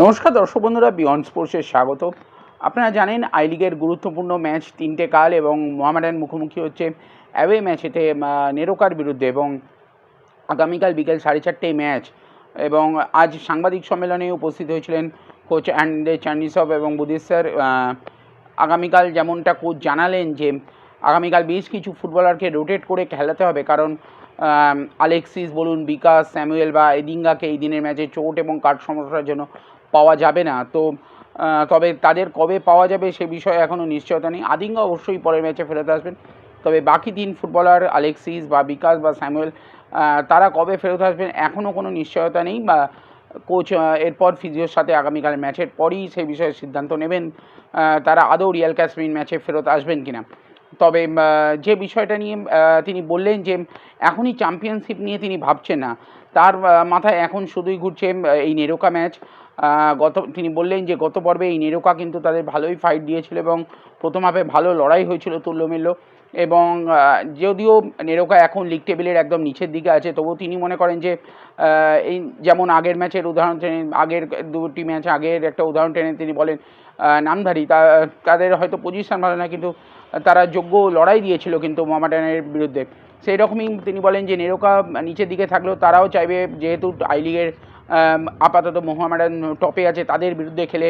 নমস্কার দর্শক বন্ধুরা বিয়ন্ড স্পোর্টসের স্বাগত। আপনারা জানেন আই লিগের গুরুত্বপূর্ণ ম্যাচ তিনটে কাল এবং মোহামেডান মুখোমুখি হচ্ছে অ্যাওয়ে ম্যাচেতে নেরোকার বিরুদ্ধে এবং আগামীকাল বিকেল সাড়ে চারটেই ম্যাচ এবং আজ সাংবাদিক সম্মেলনে উপস্থিত হয়েছিলেন কোচ অ্যান্ডে চান্ডিসব এবং বুদিস স্যার আগামীকাল যেমনটা কোচ জানালেন যে, আগামীকাল বেশ কিছু ফুটবলারকে রোটেট করে খেলাতে হবে কারণ আলেক্সিস বলুন, বিকাশ, স্যামুয়েল বা এদিঙ্গাকে এই দিনের ম্যাচে চোট এবং কাঠ সমস্যার জন্য পাওয়া যাবে না। তো তবে তাদের কবে পাওয়া যাবে সে বিষয়ে এখনও নিশ্চয়তা নেই। আদিঙ্গা অবশ্যই পরের ম্যাচে ফেরত আসবেন। তবে বাকি তিন ফুটবলার, আলেক্সিস বা বিকাশ বা স্যামুয়েল তারা কবে ফেরত আসবেন এখনও কোনো নিশ্চয়তা নেই বা কোচ এরপর ফিজিওর সাথে আগামীকাল ম্যাচের পরই সেই বিষয়ে সিদ্ধান্ত নেবেন তারা আদৌ রিয়াল ক্যাসমিন ম্যাচে ফেরত আসবেন কিনা। তবে যে বিষয়টা নিয়ে তিনি বললেন যে এখনই চ্যাম্পিয়নশিপ নিয়ে তিনি ভাবছেন না। তার মাথায় এখন শুধুই ঘুরছে এই নেরোকা ম্যাচ। গত, তিনি বললেন যে গত পর্বে এই নেরোকা কিন্তু তাদের ভালোই ফাইট দিয়েছিল এবং প্রথম হাফে ভালো লড়াই হয়েছিল তুল্যমিল্য এবং যদিও নেরোকা এখন লিগ টেবিলের একদম নিচের দিকে আছে, তবুও তিনি মনে করেন যে এই যেমন আগের ম্যাচের উদাহরণ টেনে আগের দুটি ম্যাচ আগের একটা উদাহরণ টেনে তিনি বলেন নামধারী, তা, তাদের হয়তো পজিশন ভালো না, কিন্তু তারা যোগ্য লড়াই দিয়েছিল কিন্তু মোহামেডানের বিরুদ্ধে। সেই রকমই তিনি বলেন যে, নেরোকা নিচের দিকে থাকলেও তারাও চাইবে, যেহেতু আই লিগের আপাতত মোহামেডান টপে আছে, তাদের বিরুদ্ধে খেলে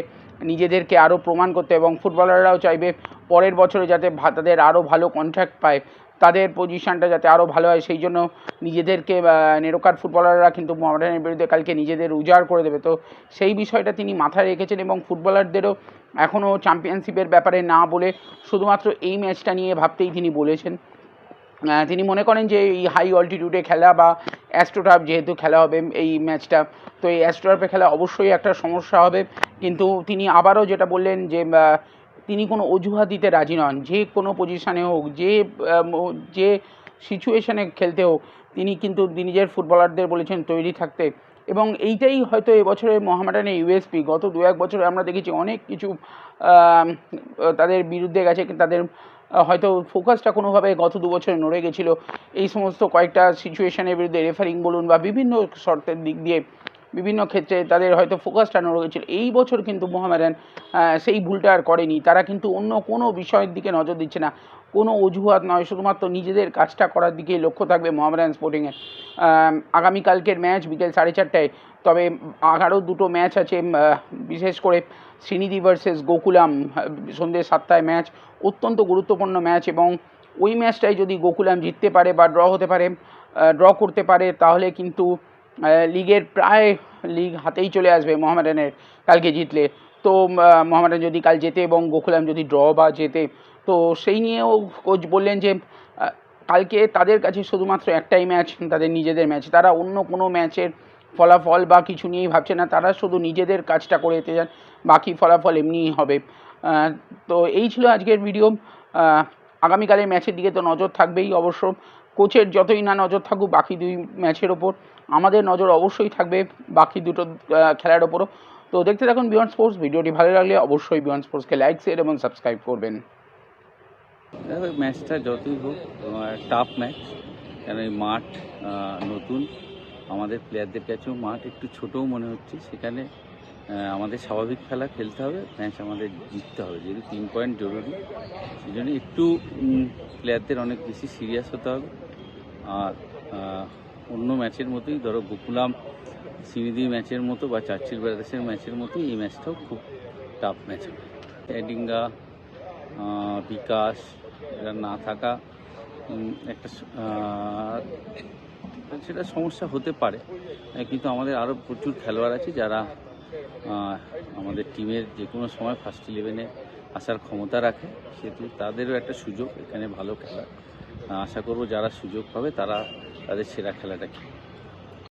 নিজেদেরকে আরও প্রমাণ করতে এবং ফুটবলাররাও চাইবে পরের বছরে যাতে তাদের আরও ভালো কন্ট্রাক্ট পায়, তাদের পজিশনটা যাতে আরও ভালো হয়, সেই জন্য নিজেদেরকে নেরোকার ফুটবলাররা কিন্তু মোহামেডানের বিরুদ্ধে কালকে নিজেদের উজাড় করে দেবে। তো সেই বিষয়টা তিনি মাথায় রেখেছেন এবং ফুটবলারদেরও এখনও চ্যাম্পিয়নশিপের ব্যাপারে না বলে শুধুমাত্র এই ম্যাচটা নিয়ে ভাবতেই তিনি বলেছেন। তিনি মনে করেন যে এই হাই অল্টিটিউডে খেলা বা অ্যাস্ট্রোটাপ যেহেতু খেলা হবে এই ম্যাচটা তো এই অ্যাস্ট্রোটাপে খেলা অবশ্যই একটা সমস্যা হবে। কিন্তু তিনি আবারও যেটা বললেন যে তিনি কোনো অজুহাত দিতে রাজি নন। যে কোনো পজিশানে হোক, যে যে সিচুয়েশনে খেলতে হোক, তিনি কিন্তু নিজের ফুটবলারদের বলেছেন তৈরি থাকতে। এবং এইটাই হয়তো এবছরের মোহামেডানের ইউএসপি গত দু এক বছরে আমরা দেখেছি অনেক কিছু তাদের বিরুদ্ধে গেছে, তাদের হয়তো ফোকাসটা কোনোভাবে গত দু বছরে নড়ে গেছিল। এই সমস্ত কয়েকটা সিচুয়েশনের বিরুদ্ধে রেফারিং বলুন বা বিভিন্ন শর্তের দিক দিয়ে বিভিন্ন ক্ষেত্রে তাদের হয়তো ফোকাসটা নড়ে রয়েছিল। এই বছর কিন্তু মোহামেডান সেই ভুলটা আর করেনি। তারা কিন্তু অন্য কোনো বিষয়ের দিকে নজর দিচ্ছে না। কোনো অজুহাত নয়, শুধুমাত্র নিজেদের কাজটা করার দিকে লক্ষ্য থাকবে মোহামেডান স্পোর্টিংয়ের আগামীকালকের ম্যাচ বিকেল সাড়ে চারটায়, তবে আরও দুটো ম্যাচ আছে বিশেষ করে শ্রীনিধি ভার্সেস গোকুলাম সন্ধ্যে সাতটায় ম্যাচ অত্যন্ত গুরুত্বপূর্ণ ম্যাচ এবং ওই ম্যাচটাই যদি গোকুলাম জিততে পারে বা ড্র হতে পারে ড্র করতে পারে, তাহলে কিন্তু লিগের প্রায় লিগ হাতেই চলে আসবে মোহামেডানের, কালকে জিতলে। তো মোহামেডান যদি কাল জেতে এবং গোকুলাম যদি ড্র বা জেতে, তো সেই নিয়েও কোচ বললেন যে কালকে তাদের কাছে শুধুমাত্র একটাই ম্যাচ, তাদের নিজেদের ম্যাচ। তারা অন্য কোনো ম্যাচের ফলাফল বা কিছু নিয়েই ভাবছে না, তারা শুধু নিজেদের কাজটা করে যেতে চান, বাকি ফলাফল এমনিই হবে। তো এই ছিল আজকের ভিডিও। আগামীকালের ম্যাচের দিকে তো নজর থাকবেই অবশ্য। কোচের যতই না নজর থাকুক, বাকি দুই ম্যাচের ওপর। আমাদের নজর অবশ্যই থাকবে বাকি দুটো খেলার ওপরও। তো দেখতে থাকুন বিয়ন্ড স্পোর্টস ভিডিওটি ভালো লাগলে অবশ্যই বিয়ন্ড স্পোর্টসকে লাইক শেয়ার এবং সাবস্ক্রাইব করবেন। দেখো ম্যাচটা যতই হোক টাফ ম্যাচ কেন এই মাঠ নতুন। আমাদের প্লেয়ারদের কাছেও মাঠ একটু ছোটও মনে হচ্ছে। সেখানে আমাদের স্বাভাবিক খেলা খেলতে হবে ম্যাচ আমাদের জিততে হবে। যেহেতু তিন পয়েন্ট জরুরি সেই জন্য একটু প্লেয়ারদের অনেক বেশি সিরিয়াস হতে হবে। আর অন্য ম্যাচের মতোই ধরো গোকুলাম সিনিদি ম্যাচের মতো বা চার্চিল ব্রাদার্সের ম্যাচের মতোই এই ম্যাচটাও খুব টাফ ম্যাচ এডিঙ্গা বিকাশ এরা না থাকা একটা সেটা সমস্যা হতে পারে। কিন্তু আমাদের আরও প্রচুর খেলোয়াড় আছে যারা আমাদের টিমের যে কোনো সময় ফার্স্ট ইলেভেনে আসার ক্ষমতা রাখে সেহেতু তাদেরও একটা সুযোগ এখানে ভালো খেলা আহ, আশা করব যারা সুযোগ পাবে তারা তাদের সেরা খেলাটা খেলবে।